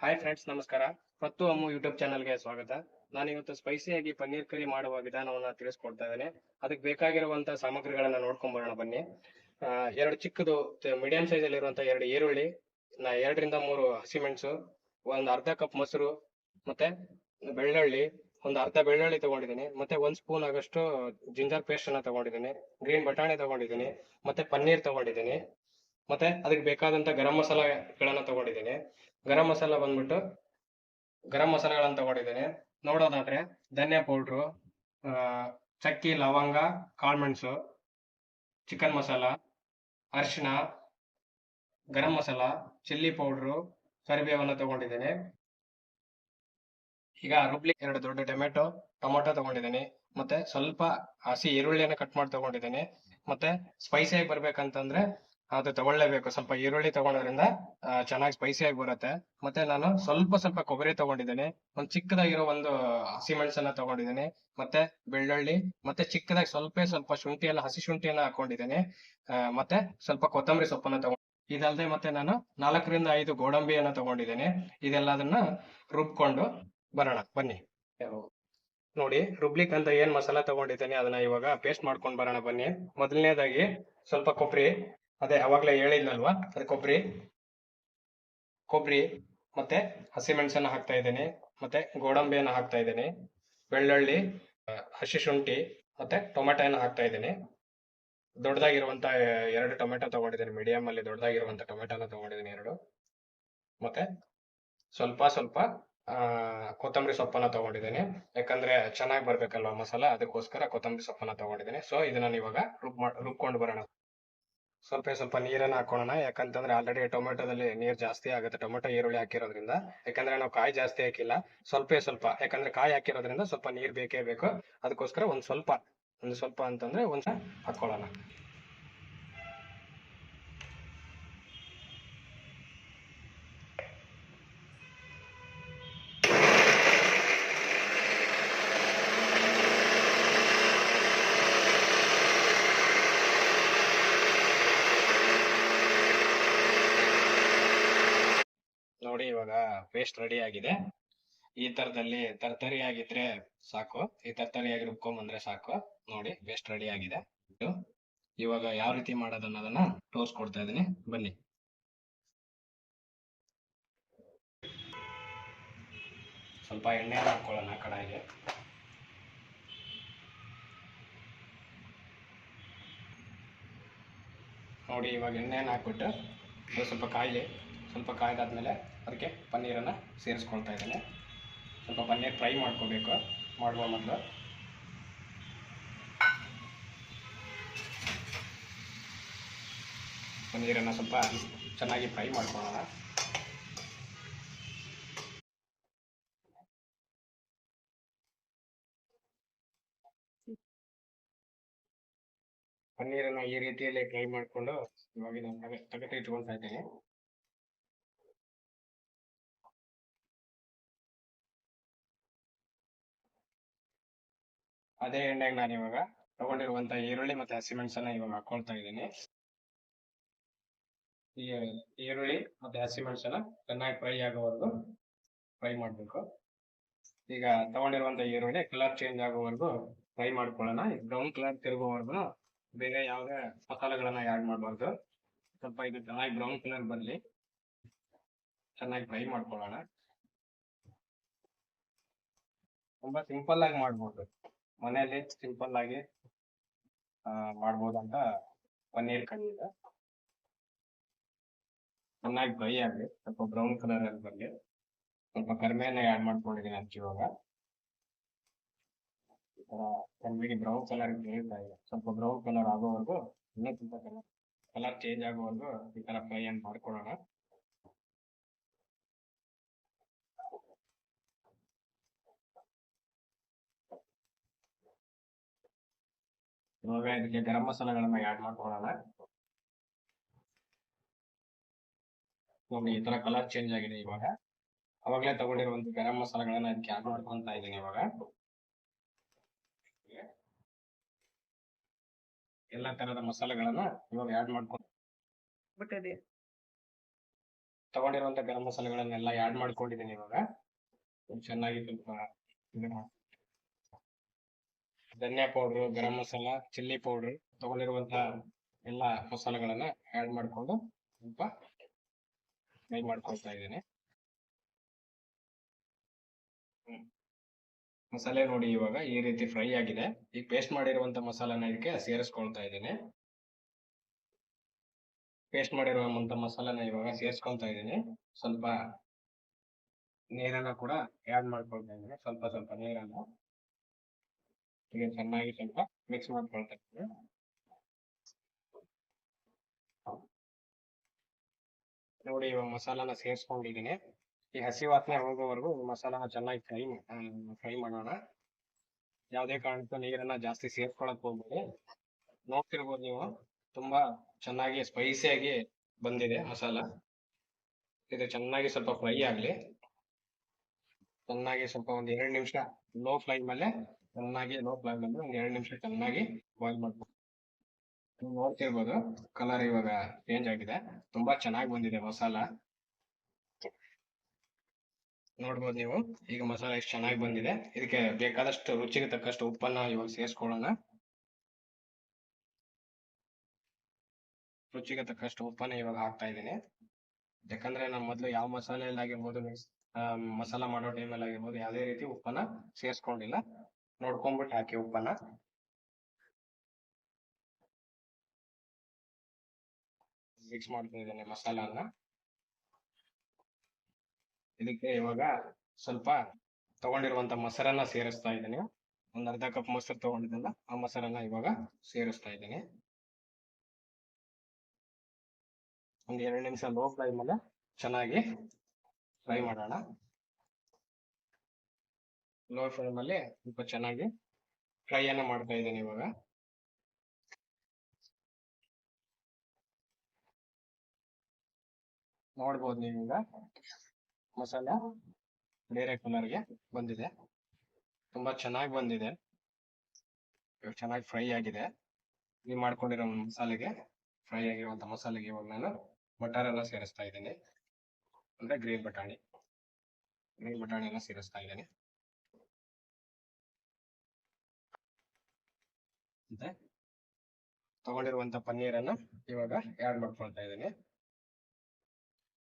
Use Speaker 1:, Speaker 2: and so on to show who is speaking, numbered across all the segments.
Speaker 1: Hi friends ನಮಸ್ಕಾರ. ಪತ್ತು ಅಮ್ಮು YouTube ಚಾನಲ್ಗೆ ಸ್ವಾಗತ. ನಾನು ಇವತ್ತು ಸ್ಪೈಸಿಯಾಗಿ ಪನ್ನೀರ್ ಕರಿ ಮಾಡುವ ವಿಧಾನವನ್ನ ತಿಳಿಸ್ಕೊಡ್ತಾ ಇದ್ದೇನೆ. ಅದಕ್ಕೆ ಬೇಕಾಗಿರುವಂತ ಸಾಮಗ್ರಿಗಳನ್ನ ನೋಡ್ಕೊಂಡ್ ಬರೋಣ ಬನ್ನಿ. ಎರಡು ಚಿಕ್ಕದು ಮೀಡಿಯಂ ಸೈಜ್ ಅಲ್ಲಿ ಇರುವಂತಹ ಎರಡು ಈರುಳ್ಳಿ, ನಾ, ಎರಡರಿಂದ ಮೂರು ಹಸಿಮೆಣಸು ಒಂದ್ ಅರ್ಧ ಕಪ್ ಮೊಸರು, ಮತ್ತೆ ಬೆಳ್ಳುಳ್ಳಿ, ಒಂದು ಅರ್ಧ ಬೆಳ್ಳುಳ್ಳಿ ತಗೊಂಡಿದ್ದೀನಿ. ಮತ್ತೆ ಒಂದ್ ಸ್ಪೂನ್ ಆಗಷ್ಟು ಜಿಂಜರ್ ಪೇಸ್ಟ್ ಅನ್ನ ತಗೊಂಡಿದ್ದೀನಿ. ಗ್ರೀನ್ ಬಟಾಣಿ ತಗೊಂಡಿದ್ದೀನಿ. ಮತ್ತೆ ಪನ್ನೀರ್ ತಗೊಂಡಿದ್ದೀನಿ. ಮತ್ತೆ ಅದಕ್ಕೆ ಬೇಕಾದಂತ ಗರಂ ಮಸಾಲೆಗಳನ್ನ ತಗೊಂಡಿದ್ದೀನಿ. ಗರಂ ಮಸಾಲ ಬಂದ್ಬಿಟ್ಟು ಗರಂ ಮಸಾಲೆಗಳನ್ನ ತಗೊಂಡಿದ್ದೇನೆ. ನೋಡೋದಾದ್ರೆ ಧನಿಯಾ ಪೌಡ್ರು ಚಕ್ಕಿ, ಲವಂಗ ಕಾಳ್ಮೆಣಸು ಚಿಕನ್ ಮಸಾಲ, ಅರಿಶಿಣ, ಗರಂ ಮಸಾಲ, ಚಿಲ್ಲಿ ಪೌಡ್ರು, ಕರಿಬೇವನ್ನ ತಗೊಂಡಿದ್ದೇನೆ. ಈಗ ರುಬ್ಲಿ ಎರಡು ದೊಡ್ಡ ಟೊಮೆಟೊ, ಟೊಮೊಟೊ ತಗೊಂಡಿದ್ದೀನಿ. ಮತ್ತೆ ಸ್ವಲ್ಪ ಹಸಿ ಈರುಳ್ಳಿಯನ್ನು ಕಟ್ ಮಾಡಿ ತಗೊಂಡಿದ್ದೀನಿ. ಮತ್ತೆ ಸ್ಪೈಸಿಯಾಗಿ ಬರ್ಬೇಕಂತಂದ್ರೆ ಅದು ತಗೊಳ್ಳೇಬೇಕು. ಸ್ವಲ್ಪ ಈರುಳ್ಳಿ ತಗೊಳೋದ್ರಿಂದ ಚೆನ್ನಾಗಿ ಆಗಿ ಬರುತ್ತೆ. ಮತ್ತೆ ನಾನು ಸ್ವಲ್ಪ ಸ್ವಲ್ಪ ಕೊಬ್ಬರಿ ತಗೊಂಡಿದ್ದೇನೆ. ಒಂದು ಚಿಕ್ಕದಾಗಿರೋ ಒಂದು ಹಸಿಮೆಣಸನ್ನ ತಗೊಂಡಿದ್ದೇನೆ. ಮತ್ತೆ ಬೆಳ್ಳುಳ್ಳಿ, ಮತ್ತೆ ಚಿಕ್ಕದಾಗಿ ಸ್ವಲ್ಪ ಸ್ವಲ್ಪ ಶುಂಠಿ ಎಲ್ಲ, ಹಸಿ ಶುಂಠಿಯನ್ನ ಹಾಕೊಂಡಿದ್ದೇನೆ. ಮತ್ತೆ ಸ್ವಲ್ಪ ಕೊತ್ತಂಬರಿ ಸೊಪ್ಪನ್ನ ತಗೊಂಡು, ಇದಲ್ದೆ ಮತ್ತೆ ನಾನು ನಾಲ್ಕರಿಂದ ಐದು ಗೋಡಂಬಿಯನ್ನ ತಗೊಂಡಿದ್ದೇನೆ. ಇದೆಲ್ಲದನ್ನ ರುಬ್ಕೊಂಡು ಬರೋಣ. ಬನ್ನಿ. ನೋಡಿ ರುಬ್ಲಿಕ್ ಅಂತ ಏನ್ ಮಸಾಲಾ ತಗೊಂಡಿದ್ದೇನೆ, ಅದನ್ನ ಇವಾಗ ಪೇಸ್ಟ್ ಮಾಡ್ಕೊಂಡು ಬರೋಣ ಬನ್ನಿ. ಮೊದಲನೇದಾಗಿ ಸ್ವಲ್ಪ ಕೊಬ್ಬರಿ ಅದೇ ಅವಾಗ್ಲೇ ಹೇಳಿದ್ನಲ್ವಾ? ಅದೇ ಕೊಬ್ಬರಿ ಕೊಬ್ಬರಿ ಮತ್ತೆ ಹಸಿಮೆಣಸನ್ನ ಹಾಕ್ತಾ ಇದ್ದೇನೆ, ಮತ್ತೆ ಗೋಡಂಬಿಯನ್ನ ಹಾಕ್ತಾ ಇದ್ದೇನೆ, ಬೆಳ್ಳುಳ್ಳಿ ಹಸಿ ಶುಂಠಿ, ಮತ್ತೆ ಟೊಮೆಟೊನ ಹಾಕ್ತಾ ಇದ್ದೀನಿ. ದೊಡ್ಡದಾಗಿರುವಂತ ಎರಡು ಟೊಮೆಟೊ ತಗೊಂಡಿದ್ದೀನಿ ಮೀಡಿಯಂ ಅಲ್ಲಿ ದೊಡ್ಡದಾಗಿರುವಂತ ಟೊಮೆಟೊನ ತಗೊಂಡಿದ್ದೀನಿ ಎರಡು. ಮತ್ತೆ ಸ್ವಲ್ಪ ಸ್ವಲ್ಪ ಕೊತ್ತಂಬರಿ ಸೊಪ್ಪನ್ನ ತಗೊಂಡಿದ್ದೀನಿ. ಯಾಕಂದ್ರೆ ಚೆನ್ನಾಗಿ ಬರ್ಬೇಕಲ್ವಾ ಮಸಾಲ, ಅದಕ್ಕೋಸ್ಕರ ಕೊತ್ತಂಬರಿ ಸೊಪ್ಪನ್ನ ತಗೊಂಡಿದ್ದೀನಿ. ಸೊ ಇದನ್ನ ಇವಾಗ ರುಬ್ ರುಬ್ಕೊಂಡು ಬರೋಣ. ಸ್ವಲ್ಪ ಸ್ವಲ್ಪ ನೀರನ್ನ ಹಾಕೋಣ ಯಾಕಂತಂದ್ರೆ ಆಲ್ರೆಡಿ ಟೊಮೆಟೊದಲ್ಲಿ ನೀರ್ ಜಾಸ್ತಿ ಆಗುತ್ತೆ. ಟೊಮೆಟೊ, ಈರುಳ್ಳಿ ಹಾಕಿರೋದ್ರಿಂದ. ಯಾಕಂದ್ರೆ ನಾವು ಕಾಯಿ ಜಾಸ್ತಿ ಹಾಕಿಲ್ಲ. ಸ್ವಲ್ಪ ಸ್ವಲ್ಪ. ಯಾಕಂದ್ರೆ ಕಾಯಿ ಹಾಕಿರೋದ್ರಿಂದ ಸ್ವಲ್ಪ ನೀರ್ ಬೇಕೇ ಬೇಕು. ಅದಕ್ಕೋಸ್ಕರ ಒಂದ್ ಸ್ವಲ್ಪ ಒಂದ್ ಸ್ವಲ್ಪ ಅಂತಂದ್ರೆ ಒಂದ್ ಹಾಕೊಳ್ಳೋಣ. ನೋಡಿ ಇವಾಗ ಪೇಸ್ಟ್ ರೆಡಿ ಆಗಿದೆ. ಈ ತರದಲ್ಲಿ ತರ್ತರಿ ಆಗಿದ್ರೆ ಸಾಕು. ಈ ತರ್ತರಿಯಾಗಿ ರುಬ್ಕೊಂಡ್ ಬಂದ್ರೆ ಸಾಕು. ನೋಡಿ ಪೇಸ್ಟ್ ರೆಡಿ ಆಗಿದೆ. ಇವಾಗ ಯಾವ ರೀತಿ ಮಾಡೋದು ಅನ್ನೋದನ್ನ ತೋರಿಸ್ಕೊಡ್ತಾ ಇದೀನಿ ಬನ್ನಿ. ಸ್ವಲ್ಪ ಎಣ್ಣೆ ಹಾಕೊಳ್ಳೋಣ ಕಡಾಯಿಗೆ. ನೋಡಿ ಇವಾಗ ಎಣ್ಣೆನ ಹಾಕ್ಬಿಟ್ಟು ಸ್ವಲ್ಪ ಕಾಯಿಲಿ. ಸ್ವಲ್ಪ ಕಾಯ್ದಾದ್ಮೇಲೆ ಅದಕ್ಕೆ ಪನ್ನೀರನ್ನು ಸೇರಿಸ್ಕೊಳ್ತಾ ಇದ್ದೇನೆ. ಸ್ವಲ್ಪ ಪನ್ನೀರ್ ಫ್ರೈ ಮಾಡ್ಕೋಬೇಕು. ಮಾಡುವ ಮೊದಲು. ಪನ್ನೀರನ್ನು ಸ್ವಲ್ಪ ಚೆನ್ನಾಗಿ ಫ್ರೈ ಮಾಡ್ಕೊಳ್ಳೋಣ. ಪನ್ನೀರನ್ನು ಈ ರೀತಿಯಲ್ಲಿ ಫ್ರೈ ಮಾಡಿಕೊಂಡು ಇವಾಗ ನಾನು ತಗತ್ತೆ ಇಟ್ಕೊಳ್ತಾ ಇದ್ದೀನಿ. ಅದೇ ಎಣ್ಣೆಗೆ ನಾನು ಇವಾಗ ತಗೊಂಡಿರುವಂತ ಈರುಳ್ಳಿ ಮತ್ತೆ ಹಸಿಮೆಣಸನ್ನ ಇವಾಗ ಹಾಕೊಳ್ತಾ ಇದ್ದೀನಿ. ಈರುಳ್ಳಿ ಮತ್ತೆ ಹಸಿಮೆಣಸನ್ನ ಚೆನ್ನಾಗಿ ಫ್ರೈ ಆಗೋವರೆಗೂ ಫ್ರೈ ಮಾಡಬೇಕು. ಈಗ ತಗೊಂಡಿರುವಂತ ಈರುಳ್ಳಿ ಕಲರ್ ಚೇಂಜ್ ಆಗೋವರೆಗೂ ಫ್ರೈ ಮಾಡ್ಕೊಳ್ಳೋಣ. ಬ್ರೌನ್ ಕಲರ್ ತಿರುಗೋವರೆಗೂ ಬೇರೆ ಯಾವುದೇ ಮಸಾಲೆಗಳನ್ನ ಆ್ಯಡ್ ಮಾಡಬಾರ್ದು. ಸ್ವಲ್ಪ ಇದು ಚೆನ್ನಾಗಿ ಬ್ರೌನ್ ಕಲರ್ ಬರಲಿ. ಚೆನ್ನಾಗಿ ಫ್ರೈ ಮಾಡ್ಕೊಳ್ಳೋಣ. ತುಂಬಾ ಸಿಂಪಲ್ ಆಗಿ ಮಾಡ್ಬೋದು. ಮನೆಯಲ್ಲಿ ಸಿಂಪಲ್ ಆಗಿ ಆ, ಮಾಡ್ಬೋದಂತ ಪನ್ನೀರ್ ಕರಿ ಇದೆ ಚೆನ್ನಾಗಿ ಫ್ರೈ ಆಗಲಿ ಸ್ವಲ್ಪ ಬ್ರೌನ್ ಕಲರ್ ಅಲ್ಲಿ ಬರಲಿ ಸ್ವಲ್ಪ ಕರಿಬೇವನ್ನ ಆ್ಯಡ್ ಮಾಡ್ಕೊಂಡಿದ್ದೀನಿ ಅದಕ್ಕೆ ಇವಾಗ. ಈ ಬ್ರೌನ್ ಕಲರ್ ಬೇಯ್ತಾ ಇದೆ ಸ್ವಲ್ಪ ಬ್ರೌನ್ ಕಲರ್ ಆಗೋವರೆಗೂ ಇನ್ನೂ ತುಂಬ ಕಲರ್ ಕಲರ್ ಚೇಂಜ್ ಆಗೋವರೆಗೂ ಈ ತರ ಫ್ರೈ ಅನ್ನು ಮಾಡ್ಕೊಳ್ಳೋಣ. ಇವಾಗ ಇದಕ್ಕೆ ಗರಂ ಮಸಾಲೆಗಳನ್ನ ಆ್ಯಡ್ ಮಾಡ್ಕೊಳ್ಳೋಣ. ನೋಡಿ ಈ ತರ ಕಲರ್ ಚೇಂಜ್ ಆಗಿದೆ ಇವಾಗ. ಅವಾಗಲೇ ತಗೊಂಡಿರುವಂತ ಗರಂ ಮಸಾಲೆಗಳನ್ನ ಅದಕ್ಕೆ ಆ್ಯಡ್ ಮಾಡ್ಕೊಂತ ಇದ್ದೀನಿ ಇವಾಗ. ಎಲ್ಲ ತರದ ಮಸಾಲೆಗಳನ್ನ ಇವಾಗ ಆ್ಯಡ್ ಮಾಡ್ಕೊಂಡು ತಗೊಂಡಿರುವಂತ ಗರಂ ಮಸಾಲೆಗಳನ್ನೆಲ್ಲ ಆ್ಯಡ್ ಮಾಡ್ಕೊಂಡಿದ್ದೀನಿ ಇವಾಗ. ಚೆನ್ನಾಗಿ ಸ್ವಲ್ಪ ಧನಿಯಾ powder garam masala chilli powder ತಗೊಂಡಿರುವಂತಹ ಎಲ್ಲ ಮಸಾಲೆಗಳನ್ನ ಆಡ್ ಮಾಡ್ಕೊಂಡು ಸ್ವಲ್ಪ ಫ್ರೈ ಮಾಡ್ಕೊಳ್ತಾ ಇದ್ದೀನಿ. ಮಸಾಲೆ ನೋಡಿ ಇವಾಗ ಈ ರೀತಿ ಫ್ರೈ ಆಗಿದೆ. ಈಗ ಪೇಸ್ಟ್ ಮಾಡಿರುವಂತ ಮಸಾಲಾನ ಇದಕ್ಕೆ ಸೇರಿಸ್ಕೊಳ್ತಾ ಇದ್ದೀನಿ. ಪೇಸ್ಟ್ ಮಾಡಿರುವಂತ ಮಸಾಲಾನ ಇವಾಗ ಸೇರಿಸ್ಕೊಳ್ತಾ ಇದ್ದೀನಿ. ಸ್ವಲ್ಪ ನೀರನ್ನ ಕೂಡ ಆಡ್ ಮಾಡ್ಕೊಳ್ತಾ ಇದ್ದೀನಿ. ಸ್ವಲ್ಪ ಸ್ವಲ್ಪ ನೀರನ್ನ. ಈಗ ಚೆನ್ನಾಗಿ ಸ್ವಲ್ಪ ಮಿಕ್ಸ್ ಮಾಡ್ಕೊಳ್ತಾ ಇದ್ದೀನಿ ನೋಡಿ ಇವಾಗ ಮಸಾಲಾನ ಸೇರಿಸ್ಕೊಂಡಿದ್ದೀನಿ. ಈ ಹಸಿ ವಾಸನೆ ಹೋಗೋವರೆಗೂ ಮಸಾಲಾನ ಚೆನ್ನಾಗಿ ಫ್ರೈ ಫ್ರೈ ಮಾಡೋಣ. ಯಾವುದೇ ಕಾರಣಕ್ಕೂ ನೀರನ್ನ ಜಾಸ್ತಿ ಸೇರ್ಕೊಳಕ್ ಹೋಗ್ಬೇಡಿ. ನೋಡ್ತಿರ್ಬೋದು ನೀವು ತುಂಬಾ ಚೆನ್ನಾಗಿ ಸ್ಪೈಸಿಯಾಗಿ ಬಂದಿದೆ ಮಸಾಲ. ಇದು ಚೆನ್ನಾಗಿ ಸ್ವಲ್ಪ ಫ್ರೈ ಆಗಲಿ. ಚೆನ್ನಾಗಿ ಸ್ವಲ್ಪ ಒಂದು ಎರಡು ನಿಮಿಷ ಲೋ ಫ್ಲೈಮ್ ಮೇಲೆ ಚೆನ್ನಾಗಿ ಲೋ ಫ್ಲೈಮ್ ಅಲ್ಲಿ ಒಂದ್ ಎರಡು ನಿಮಿಷ ಚೆನ್ನಾಗಿ ಬಾಯ್ಲ್ ಮಾಡ್ಬೇಕು ನೀವು ನೋಡ್ತಿರ್ಬೋದು ಕಲರ್ ಇವಾಗ ಚೇಂಜ್ ಆಗಿದೆ. ತುಂಬಾ ಚೆನ್ನಾಗಿ ಬಂದಿದೆ ಮಸಾಲ. ನೋಡ್ಬೋದು ನೀವು, ಈಗ ಮಸಾಲ ಎಷ್ಟು ಚೆನ್ನಾಗಿ ಬಂದಿದೆ. ಇದಕ್ಕೆ ಬೇಕಾದಷ್ಟು ರುಚಿಗೆ ತಕ್ಕಷ್ಟು ಉಪ್ಪನ್ನ ಇವಾಗ ಸೇರಿಸ್ಕೊಳ್ಳೋಣ. ರುಚಿಗೆ ತಕ್ಕಷ್ಟು ಉಪ್ಪನ್ನ ಇವಾಗ ಹಾಕ್ತಾ ಇದ್ದೀನಿ. ಯಾಕಂದ್ರೆ ನಾನು ಮೊದಲು ಯಾವ ಮಸಾಲೆಯಲ್ಲಿ ಆಗಿರ್ಬೋದು ಮಿಕ್ಸ್ ಮಸಾಲ ಮಾಡೋ ಟೈಮಲ್ಲಿ ಆಗಿರ್ಬೋದು ಯಾವುದೇ ರೀತಿ ಉಪ್ಪನ್ನ ಸೇರಿಸ್ಕೊಂಡಿಲ್ಲ. ನೋಡ್ಕೊಂಡ್ಬಿಟ್ಟು ಹಾಕಿ ಉಪ್ಪನ್ನ. ಮಿಕ್ಸ್ ಮಾಡ್ತಾ ಇದ್ದೇನೆ ಮಸಾಲಾನ. ಇದಕ್ಕೆ ಇವಾಗ ಸ್ವಲ್ಪ ತಗೊಂಡಿರುವಂತ ಮೊಸರನ್ನ ಸೇರಿಸ್ತಾ ಇದ್ದೀನಿ. ಒಂದ್ ಅರ್ಧ ಕಪ್ ಮೊಸರು ತಗೊಂಡಿದ್ದಲ್ಲ, ಆ ಮೊಸರನ್ನ ಇವಾಗ ಸೇರಿಸ್ತಾ ಇದ್ದೀನಿ. ಒಂದ್ ಎರಡು ನಿಮಿಷ ಲೋ ಫ್ರೈ ಮೇಲೆ ಚೆನ್ನಾಗಿ ಫ್ರೈ ಮಾಡೋಣ. ಲೋ ಫ್ಲೇಮ್ ಅಲ್ಲಿ ಸ್ವಲ್ಪ ಚೆನ್ನಾಗಿ ಫ್ರೈ ಅನ್ನ ಮಾಡ್ತಾ ಇದ್ದೀನಿ ಇವಾಗ. ನೋಡ್ಬೋದು ನೀವೀಗ ಮಸಾಲೆ ಬೇರೆ ಕಲರ್ಗೆ ಬಂದಿದೆ. ತುಂಬಾ ಚೆನ್ನಾಗಿ ಬಂದಿದೆ. ಚೆನ್ನಾಗಿ ಫ್ರೈ ಆಗಿದೆ. ನೀವು ಮಾಡ್ಕೊಂಡಿರೋ ಮಸಾಲೆಗೆ ಫ್ರೈ ಆಗಿರುವಂತ ಮಸಾಲೆಗೆ ಇವಾಗ ನಾನು ಬಟಾರ್ ಎಲ್ಲ ಸೇರಿಸ್ತಾ ಇದ್ದೀನಿ. ಅಂದ್ರೆ ಗ್ರೀನ್ ಬಟಾಣಿ. ಗ್ರೀನ್ ಬಟಾಣಿ ಎಲ್ಲ ಸೇರಿಸ್ತಾ ಇದ್ದೀನಿ. ಮತ್ತೆ ತಗೊಂಡಿರುವಂತ ಪನ್ನೀರನ್ನ ಇವಾಗ ಆ್ಯಡ್ ಮಾಡ್ಕೊಳ್ತಾ ಇದ್ದೀನಿ.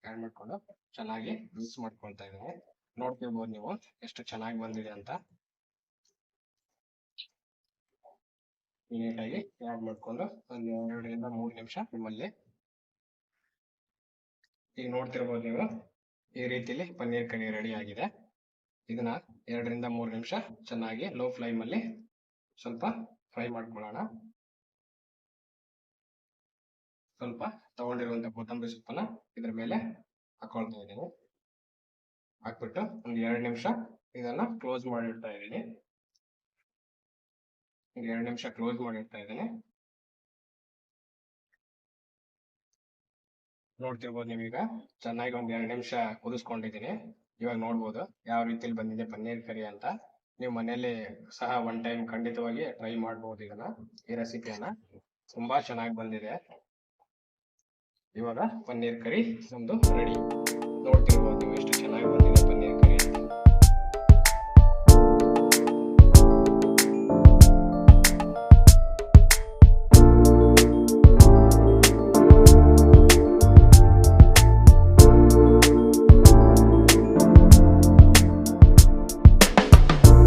Speaker 1: ಆ್ಯಡ್ ಮಾಡ್ಕೊಂಡು ಚೆನ್ನಾಗಿ ಮಿಕ್ಸ್ ಮಾಡ್ಕೊಳ್ತಾ ಇದ್ದೀನಿ. ನೋಡ್ತಿರ್ಬೋದು ನೀವು ಎಷ್ಟು ಚೆನ್ನಾಗಿ ಬಂದಿದೆ ಅಂತ. ನೀಟಾಗಿ ಆ್ಯಡ್ ಮಾಡ್ಕೊಂಡು ಒಂದು ಎರಡರಿಂದ ಮೂರು ನಿಮಿಷ ನಿಮ್ಮಲ್ಲಿ. ಈಗ ನೋಡ್ತಿರ್ಬೋದು ನೀವು ಈ ರೀತಿಲಿ ಪನ್ನೀರ್ ಕರಿ ರೆಡಿ ಆಗಿದೆ. ಇದನ್ನ ಎರಡರಿಂದ ಮೂರು ನಿಮಿಷ ಚೆನ್ನಾಗಿ ಲೋ ಫ್ಲೇಮ್ ಸ್ವಲ್ಪ ಫ್ರೈ ಮಾಡ್ಕೊಳ್ಳೋಣ ಸ್ವಲ್ಪ ತಗೊಂಡಿರುವಂತ ಕೊತ್ತಂಬರಿ ಸೊಪ್ಪನ್ನ ಇದ್ರ ಮೇಲೆ ಹಾಕೊಳ್ತಾ ಇದ್ದೀನಿ. ಹಾಕ್ಬಿಟ್ಟು ಒಂದು ಎರಡು ನಿಮಿಷ ಇದನ್ನ ಕ್ಲೋಸ್ ಮಾಡಿಡ್ತಾ ಇದ್ದೀನಿ. ಎರಡು ನಿಮಿಷ ಕ್ಲೋಸ್ ಮಾಡಿಡ್ತಾ ಇದ್ದೀನಿ. ನೋಡ್ತಿರ್ಬೋದು ನೀವೀಗ ಚೆನ್ನಾಗಿ ಒಂದ್ ಎರಡು ನಿಮಿಷ ಕುದಿಸ್ಕೊಂಡಿದ್ದೀನಿ. ಇವಾಗ ನೋಡ್ಬೋದು ಯಾವ ರೀತಿಲಿ ಬಂದಿದೆ ಪನ್ನೀರ್ ಕರಿ ಅಂತ. ನೀವು ಮನೆಯಲ್ಲಿ ಸಹ ಒನ್ ಟೈಮ್ ಖಂಡಿತವಾಗಿ ಟ್ರೈ ಮಾಡಬಹುದು ಇದನ್ನ, ಈ ರೆಸಿಪಿಯನ್ನ ತುಂಬಾ ಚೆನ್ನಾಗಿ ಬಂದಿದೆ. ಇವಾಗ ಪನ್ನೀರ್ ಕರಿ ನಮ್ದು ರೆಡಿ ನೋಡ್ತಿರ್ಬೋದು ನೀವು ಎಷ್ಟು